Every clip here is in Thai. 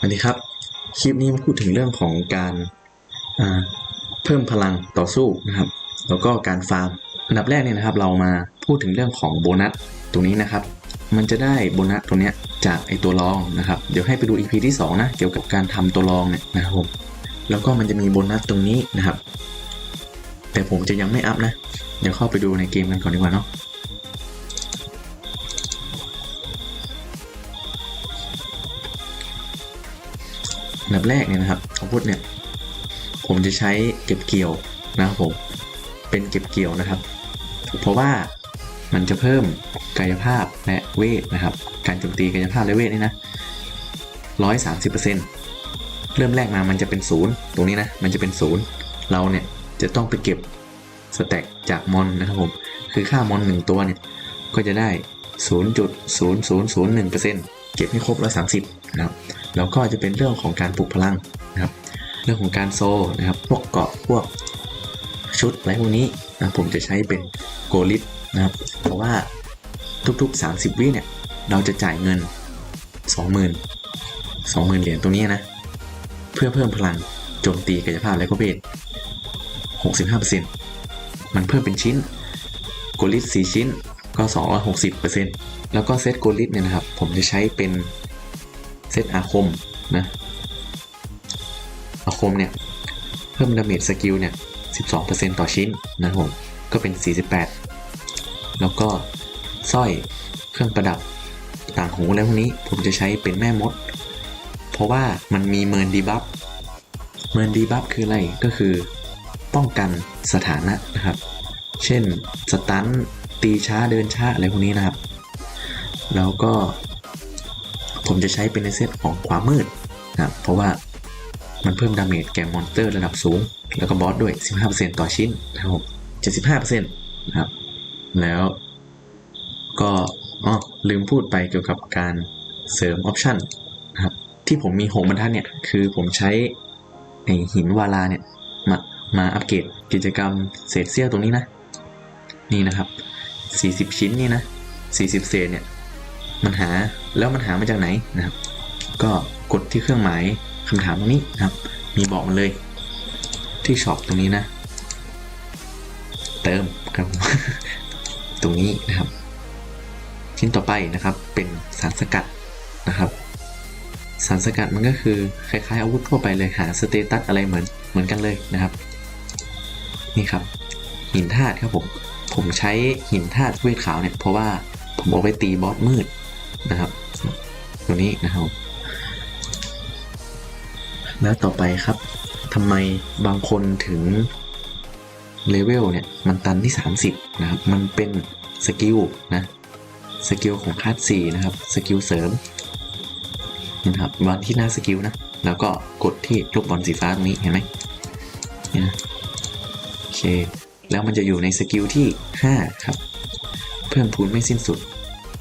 สวัสดีครับ คลิปนี้มาพูดถึงเรื่องของการเพิ่มพลังต่อสู้นะครับ แล้วก็การฟาร์ม อันดับแรกเนี่ยนะครับ เรามาพูดถึงเรื่องของโบนัสตรงนี้นะครับ มันจะได้โบนัสตัวเนี้ยจากไอตัวรองนะครับ เดี๋ยวให้ไปดู EP ที่สองนะ เกี่ยวกับการทำตัวรองเนี่ยนะครับผม แล้วก็มันจะมีโบนัสตรงนี้นะครับ แต่ผมจะยังไม่อัพนะ เดี๋ยวเข้าไปดูในเกมกันก่อนดีกว่าเนาะ อันดับแรกเนี่ยนะครับอาวุธเนี่ยผมจะใช้เก็บเกี่ยวนะครับผมเป็นเก็บเกี่ยวนะครับ เพราะว่ามันจะเพิ่มกายภาพและเวทนะครับ การโจมตีกายภาพและเวทนี่นะร้อยสามสิบเปอร์เซ็นต์เริ่มแรกมามันจะเป็นศูนย์ตรงนี้นะมันจะเป็นศูนย์เราเนี่ยจะต้องไปเก็บสแต็กจากมอนนะครับผมคือค่ามอนหนึ่งตัวเนี่ยก็จะได้ 0.0001%เก็บให้ครบ130นะครับ แล้วก็จะเป็นเรื่องของการปลุกพลังนะครับ เรื่องของการโซนะครับ พวกเกาะพวกชุดอะไรพวกนี้นะผมจะใช้เป็นโกลิตนะครับ เพราะว่าทุกๆ 30 วิเนี่ย เราจะจ่ายเงิน 20,000 20,000 เหรียญตรงนี้นะ เพื่อเพิ่มพลังโจมตีกายภาพและก็เวท65%มันเพิ่มเป็นชิ้นโกลิต4ชิ้นก็ 260%แล้วก็เซตโกลิตเนี่ยนะครับ ผมจะใช้เป็น เซตอาคมนะอาคมเนี่ยเพิ่มดาเมจสกิลเนี่ย 12%ต่อชิ้นนะครับผมก็เป็น 48 แล้วก็สร้อยเครื่องประดับต่างหูอะไรพวกนี้ผมจะใช้เป็นแม่มด เพราะว่ามันมีเมินดีบัฟเมินดีบัฟคืออะไรก็คือป้องกันสถานะนะครับ เช่นสตันตีช้าเดินช้าอะไรพวกนี้นะครับ แล้วก็ ผมจะใช้เป็นในเซตของความมืดนะเพราะว่ามันเพิ่มดาเมจแก่มอนสเตอร์ระดับสูง แล้วก็บอสด้วย 15%ต่อชิ้นนะครับผม75%นะครับ แล้วก็อ๋อลืมพูดไปเกี่ยวกับการเสริมออปชั่นนะครับ ที่ผมมี6บรรทัดเนี่ย คือผมใช้ไอหินวาลาเนี่ย มามาอัปเกรดกิจกรรมเศษเสี้ยวตรงนี้นะ นี่นะครับ 40 ชิ้นนี่นะ 40 เศษเนี่ย มันหา แล้วมันหามาจากไหนนะครับ ก็กดที่เครื่องหมายคำถามตรงนี้นะครับ มีบอกมาเลยที่ช็อปตรงนี้นะ เติมครับตรงนี้นะครับ ชิ้นต่อไปนะครับเป็นสารสกัดนะครับสารสกัดมันก็คือคล้ายๆอาวุธทั่วไปเลยหาสเตตัสอะไรเหมือนเหมือนกันเลยนะครับ นี่ครับ หินธาตุครับผม ผมใช้หินธาตุเวทขาวเนี่ยเพราะว่าผมเอาไปตีบอสมืดนะครับ ตัวนี้นะครับ แล้วต่อไปครับทำไมบางคนถึงเลเวลเนี่ย มันตันที่ 30 นะครับ มันเป็นสกิลนะสกิลของคาส4นะครับสกิลเสริมนะครับวันที่หน้าสกิลนะ แล้วก็กดที่ลูกบอลสีฟ้าตรงนี้เห็นไหมนี่นะโอเค แล้วมันจะอยู่ในสกิลที่ 5 ครับ เพิ่มพูนไม่สิ้นสุด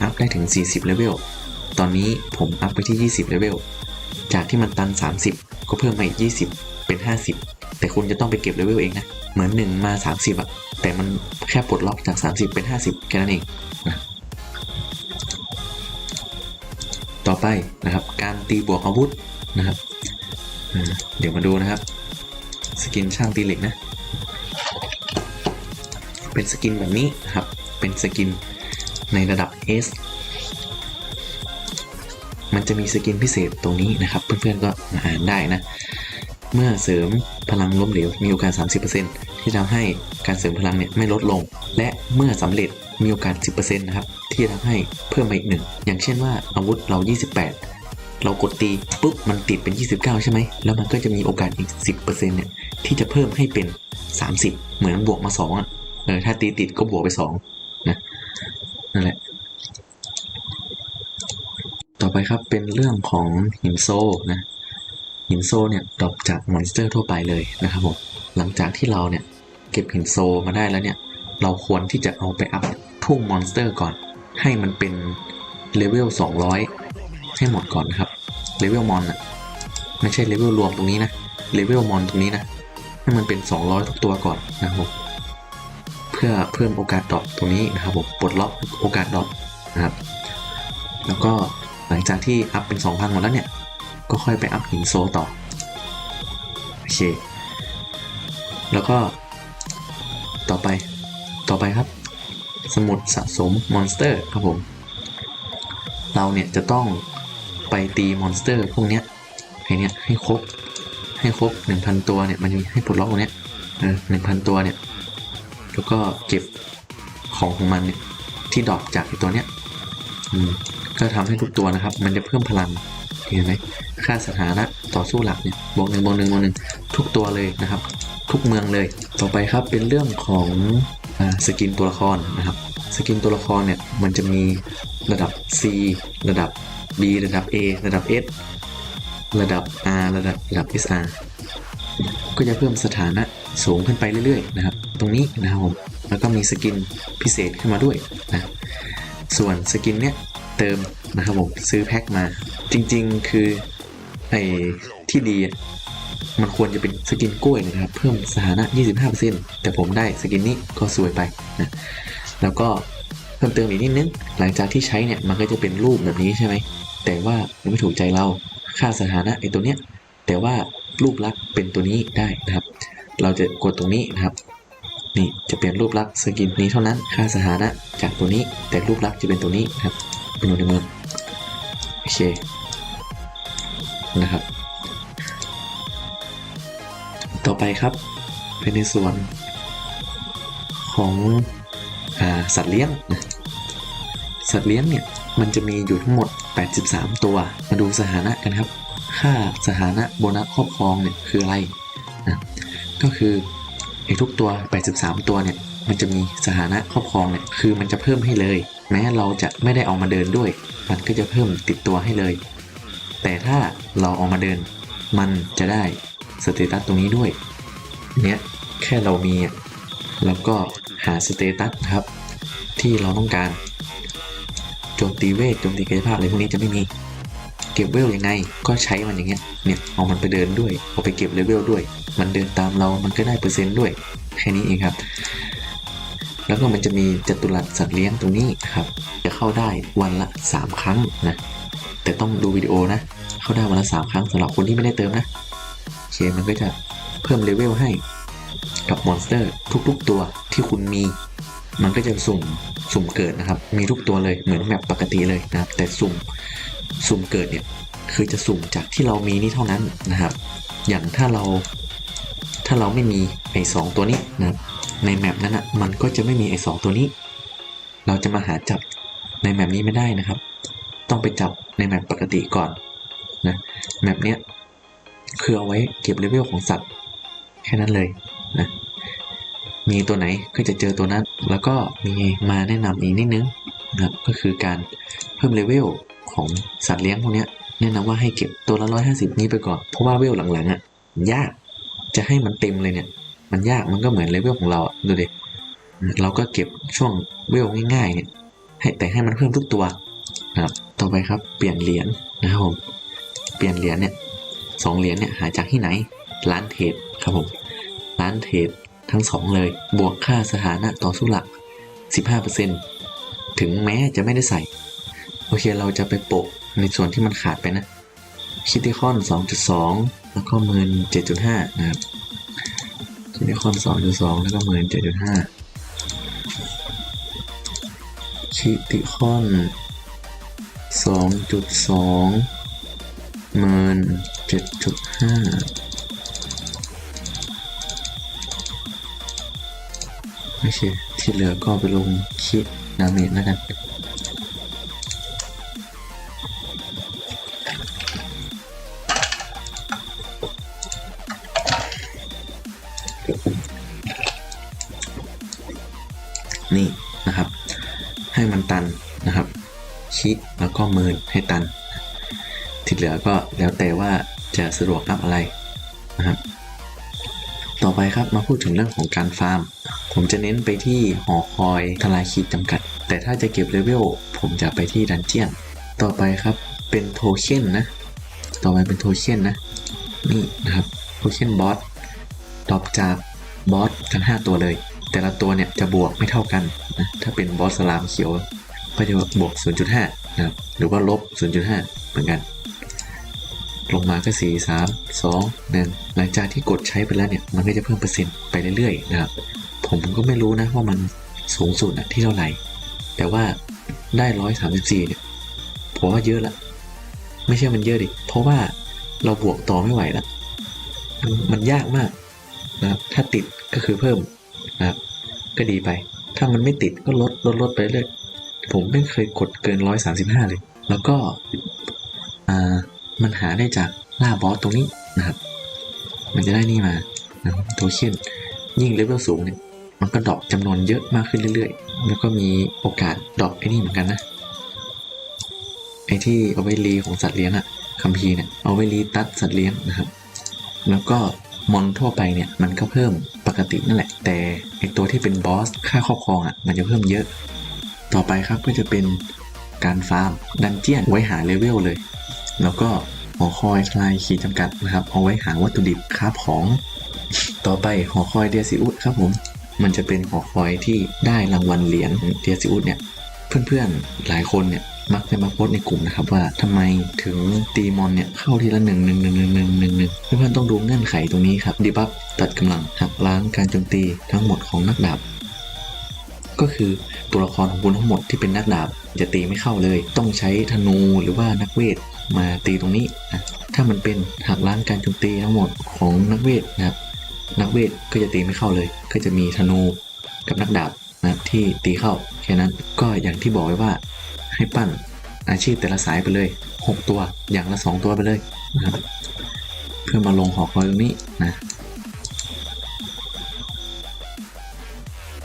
อัพได้ถึง 40เลเวล ตอนนี้ผมอัพไปที่ 20เลเวล จากที่มันตัน 30 ก็เพิ่มมาอีก 20 เป็น 50 แต่คุณจะต้องไปเก็บเลเวลเองนะ เหมือน 1 มา 30อะแต่มันแค่ปลดล็อกจาก 30 เป็น 50 แค่นั้นเองนะต่อไปนะครับ การตีบวกอาวุธนะครับ เดี๋ยวมาดูนะครับ สกินช่างตีเหล็กนะ เป็นสกินแบบนี้นะครับ เป็นสกินในระดับ S มันจะมีสกินพิเศษตรงนี้นะครับ เพื่อนๆก็มาอ่านได้นะ เมื่อเสริมพลังล้มเหลวมีโอกาส 30%ที่ทำให้การเสริมพลังเนี่ยไม่ลดลง และเมื่อสำเร็จมีโอกาส 10%นะครับที่จะทำให้เพิ่มมาอีกหนึ่งอย่างเช่นว่าอาวุธเรา 28เรากดตีปุ๊บมันติดเป็น 29 ใช่ไหม แล้วมันก็จะมีโอกาสอีก 10%เนี่ยที่จะเพิ่มให้เป็น 30 เหมือนบวกมา2อะเออถ้าตีติดก็บวกไป2นะนั่นแหละ ต่อไปครับเป็นเรื่องของหินโซนะหินโซเนี่ยดรอปจากมอนสเตอร์ทั่วไปเลยนะครับผมหลังจากที่เราเนี่ยเก็บหินโซมาได้แล้วเนี่ยเราควรที่จะเอาไปอัพทุ่งมอนสเตอร์ก่อน ให้มันเป็นเลเวล200 ให้หมดก่อนนะครับเลเวลมอนอะไม่ใช่เลเวลรวมตรงนี้นะเลเวลมอนตรงนี้นะให้มันเป็น 200 ทุกตัวก่อนนะครับผมเพื่อเพิ่มโอกาสดรอปตรงนี้นะครับผมปลดล็อกโอกาสดรอปนะครับแล้วก็ หลังจากที่อัพเป็น 2,000 หมดแล้วเนี่ย ก็ค่อยไปอัพหินโซต่อ โอเค แล้วก็ต่อไปต่อไปครับ สมุดสะสมมอนสเตอร์ครับผม เราเนี่ยจะต้องไปตีมอนสเตอร์พวกเนี้ยให้เนี้ยให้ครบให้ครบ 1,000 ตัวเนี่ยมันจะให้ปลดล็อกตรงเนี้ยเออหนึ่งพันตัวเนี่ย แล้วก็เก็บของของมันเนี่ยที่ดรอปจากตัวเนี้ยอืม ก็ทำให้ทุกตัวนะครับ มันจะเพิ่มพลังเห็นไหมค่าสถานะต่อสู้หลักเนี่ยบวกหนึ่งบวกหนึ่งบวกหนึ่งทุกตัวเลยนะครับ ทุกเมืองเลย ต่อไปครับเป็นเรื่องของอสกินตัวละครนะครับสกินตัวละครเนี่ยมันจะมีระดับ C ระดับ B ระดับ A ระดับ S ระดับ R ระดับระดับ SR ก็จะเพิ่มสถานะสูงขึ้นไปเรื่อยๆนะครับ ตรงนี้นะครับผมแล้วก็มีสกินพิเศษขึ้นมาด้วยนะส่วนสกินเนี้ย เติมนะครับผมซื้อแพ็คมา จริงๆคือไอ้ที่ดีมันควรจะเป็นสกินกล้วยนะครับ เพิ่มสถานะ 25%แต่ผมได้สกินนี้ก็สวยไปนะแล้วก็เพิ่มเติมอีกนิดนึง หลังจากที่ใช้เนี่ยมันก็จะเป็นรูปแบบนี้ใช่ไหม แต่ว่ามันไม่ถูกใจเราค่าสถานะไอ้ตัวเนี้ยแต่ว่ารูปลักษณ์เป็นตัวนี้ได้นะครับ เราจะกดตรงนี้นะครับ นี่จะเปลี่ยนรูปลักษณ์สกินนี้เท่านั้นค่าสถานะจากตัวนี้แต่รูปลักษณ์จะเป็นตัวนี้นะครับ เป็นอยู่ในมือโอเคนะครับ ต่อไปครับ เป็นในส่วนของอสัตว์เลี้ยงนะสัตว์เลี้ยงเนี่ยมันจะมีอยู่ทั้งหมด 83 ตัว มาดูสถานะกันครับ ค่าสถานะโบนัสครอบครองเนี่ยคืออะไรนะก็คือไอ้ทุกตัว 83 ตัวเนี่ย มันจะมีสถานะครอบครองเนี่ย คือมันจะเพิ่มให้เลย แม้เราจะไม่ได้เอามาเดินด้วย มันก็จะเพิ่มติดตัวให้เลย แต่ถ้าเราเอามาเดิน มันจะได้สเตตัสตรงนี้ด้วย เนี้ยแค่เรามีแล้วก็หาสเตตัสครับ ที่เราต้องการโจมตีเวทโจมตีกายภาพอะไรพวกนี้จะไม่มีเก็บเวลยังไง ก็ใช้มันอย่างเงี้ยเนี่ยเอามันไปเดินด้วยเอาไปเก็บเลเวลด้วย มันเดินตามเรามันก็ได้เปอร์เซ็นต์ด้วยแค่นี้เองครับ แล้วก็มันจะมีจัตุรัสสัตว์เลี้ยงตรงนี้ครับ จะเข้าได้วันละ 3 ครั้งนะ แต่ต้องดูวิดีโอนะ เข้าได้วันละ 3 ครั้งสำหรับคนที่ไม่ได้เติมนะโอเคมันก็จะเพิ่มเลเวลให้กับมอนสเตอร์ทุกๆตัวที่คุณมี มันก็จะสุ่มสุ่มเกิดนะครับ มีทุกตัวเลยเหมือนแมปปกติเลยนะครับ แต่สุ่มสุ่มเกิดเนี่ยคือจะสุ่มจากที่เรามีนี่เท่านั้นนะครับ อย่างถ้าเราถ้าเราไม่มีไอ้สองตัวนี้นะครับ ในแมปนั้นอะมันก็จะไม่มีไอ้สองตัวนี้ เราจะมาหาจับในแมปนี้ไม่ได้นะครับ ต้องไปจับในแมปปกติก่อนนะแมปเนี้ยคือเอาไว้เก็บเลเวลของสัตว์แค่นั้นเลยนะมีตัวไหนก็จะเจอตัวนั้น แล้วก็มีมาแนะนำอีกนิดนึงนะก็คือการเพิ่มเลเวลของสัตว์เลี้ยงพวกเนี้ยแนะนำว่าให้เก็บตัวละร้อยห้าสิบนี้ไปก่อน เพราะว่าเวลหลังๆอะยากจะให้มันเต็มเลยเนี่ย มันยากมันก็เหมือนเลเวลของเราอะดูดิเราก็เก็บช่วงเวลง่ายๆเนี่ยให้แต่ให้มันเพิ่มทุกตัวนะครับต่อไปครับเปลี่ยนเหรียญนะครับผมเปลี่ยนเหรียญเนี่ยสองเหรียญเนี่ยหาจากที่ไหนร้านเทรดครับผมร้านเทรดทั้งสองเลย บวกค่าสถานะต่อสู้หลัก 15%ถึงแม้จะไม่ได้ใส่ โอเคเราจะไปโปะในส่วนที่มันขาดไปนะคิติคอน 2.2 แล้วก็เมิน7.5 นะครับ คิติคอน 2.2 แล้วก็เหมิน7.5คิติคอน 2.2 เมิน 7.5 โอเค ที่เหลือก็ไปลงคิดดาเมจแล้วกัน นี่นะครับ ให้มันตันนะครับคิดแล้วก็เมินให้ตัน ที่เหลือก็แล้วแต่ว่าจะสะดวกอัพอะไรนะครับต่อไปครับมาพูดถึงเรื่องของการฟาร์ม ผมจะเน้นไปที่หอคอยทลายขีดจำกัด แต่ถ้าจะเก็บเลเวลผมจะไปที่ดันเจียน ต่อไปครับเป็นโทเค็นนะ ต่อไปเป็นโทเค็นนะ นี่นะครับโทเค็นบอสตอบจากบอสทั้ง 5 ตัวเลย แต่ละตัวเนี่ยจะบวกไม่เท่ากันนะถ้าเป็นบอสสลามเขียวก็จะบวก 0.5 นะครับหรือว่าลบ 0.5 เหมือนกัน ลงมาก็สี่สามสองหนึ่งหลังจากที่กดใช้ไปแล้วเนี่ย มันก็จะเพิ่มเปอร์เซ็นต์ไปเรื่อยๆนะครับ ผมก็ไม่รู้นะว่ามันสูงสุดอะที่เท่าไหร่ แต่ว่าได้ร้อยสามสิบสี่เนี่ย ผมว่าเยอะละ ไม่ใช่มันเยอะดิ เพราะว่าเราบวกต่อไม่ไหวละ มันมันยากมากนะครับถ้าติดก็คือเพิ่ม นะครับก็ดีไป ถ้ามันไม่ติดก็ลดลดลดไปเรื่อยผมไม่เคยกดเกินร้อยสามสิบห้าเลย แล้วก็มันหาได้จากล่าบอสตรงนี้นะครับ มันจะได้นี่มานะครับโทเค็นยิ่งเลเวลสูงเนี่ยมันก็ดรอปจำนวนเยอะมากขึ้นเรื่อยๆ แล้วก็มีโอกาสดรอปไอ้นี่เหมือนกันนะไอ้ที่เอาไว้รีของสัตว์เลี้ยงอะคัมภีร์เนี่ยเอาไว้รีตัดสัตว์เลี้ยงนะครับ แล้วก็มอนทั่วไปเนี่ยมันก็เพิ่ม ปกตินั่นแหละ แต่ไอตัวที่เป็นบอสค่าครอบครองอะมันจะเพิ่มเยอะ ต่อไปครับก็จะเป็นการฟาร์มดันเจียนไว้หาเลเวลเลย แล้วก็หอคอยคลายขีดจำกัดนะครับ เอาไว้หาวัตถุดิบคราของ ต่อไปหอคอยเดียซิอุสครับผม มันจะเป็นหอคอยที่ได้รางวัลเหรียญเดียซิอุสเนี่ย เพื่อนๆหลายคนเนี่ย มักจะมาโพสในกลุ่มนะครับว่าทำไมถึงตีมอนเนี่ยเข้าทีละหนึ่งหนึ่งหนึ่งหนึ่งหนึ่งหนึ่งหนึ่งเพื่อนๆต้องดูเงื่อนไขตรงนี้ครับดีบัฟตัดกำลังหักล้างการโจมตีทั้งหมดของนักดาบก็คือตัวละครของคุณทั้งหมดที่เป็นนักดาบจะตีไม่เข้าเลย ต้องใช้ธนูหรือว่านักเวทมาตีตรงนี้นะถ้ามันเป็นหักล้างการโจมตีทั้งหมดของนักเวทนะครับนักเวทก็จะตีไม่เข้าเลย ก็จะมีธนูกับนักดาบนะครับที่ตีเข้าแค่นั้นก็อย่างที่บอกไว้ว่า ให้ปั้นอาชีพแต่ละสายไปเลย 6 ตัวอย่างละ 2 ตัวไปเลยนะครับเพื่อมาลงหอคอยตรงนี้นะ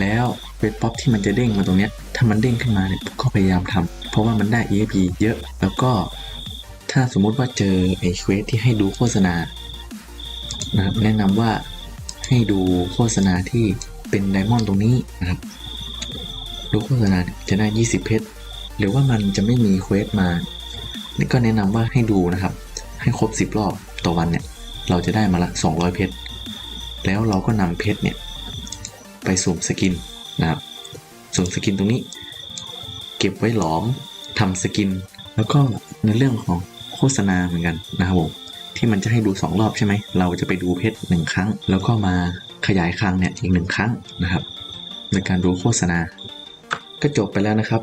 แล้วเวทป๊อปที่มันจะเด้งมาตรงเนี้ยถ้ามันเด้งขึ้นมาเนี่ยก็พยายามทำเพราะว่ามันได้ EXP เยอะแล้วก็ถ้าสมมุติว่าเจอไอ้เควสที่ให้ดูโฆษณานะครับแนะนำว่าให้ดูโฆษณาที่เป็นไดมอนด์ตรงนี้นะครับดูโฆษณาจะได้ 20 เพชร หรือว่ามันจะไม่มีเควสมานี่ก็แนะนำว่าให้ดูนะครับ ให้ครบ 10 รอบต่อวันเนี่ย เราจะได้มาละ 200 เพชร แล้วเราก็นำเพชรเนี่ย ไปสุ่มสกินนะครับ สุ่มสกินตรงนี้ เก็บไว้หลอมทำสกิน แล้วก็ในเรื่องของโฆษณาเหมือนกันนะครับผมที่มันจะให้ดู 2 รอบใช่ไหม เราจะไปดูเพชรหนึ่งครั้ง แล้วก็มาขยายครั้งเนี่ยอีกหนึ่งครั้งนะครับในการดูโฆษณา ก็จบไปแล้วนะครับ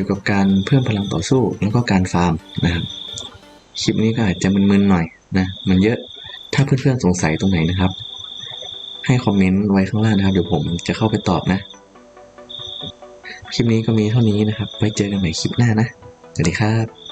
กี่ยวกับการเพิ่มพลังต่อสู้แล้วก็การฟาร์มนะครับคลิปนี้ก็อาจจะมึนๆหน่อยนะมันเยอะถ้าเพื่อนๆสงสัยตรงไหนนะครับ ให้คอมเมนต์ไว้ข้างล่างนะครับ เดี๋ยวผมจะเข้าไปตอบนะ คลิปนี้ก็มีเท่านี้นะครับ ไว้เจอกันใหม่คลิปหน้านะสวัสดีครับ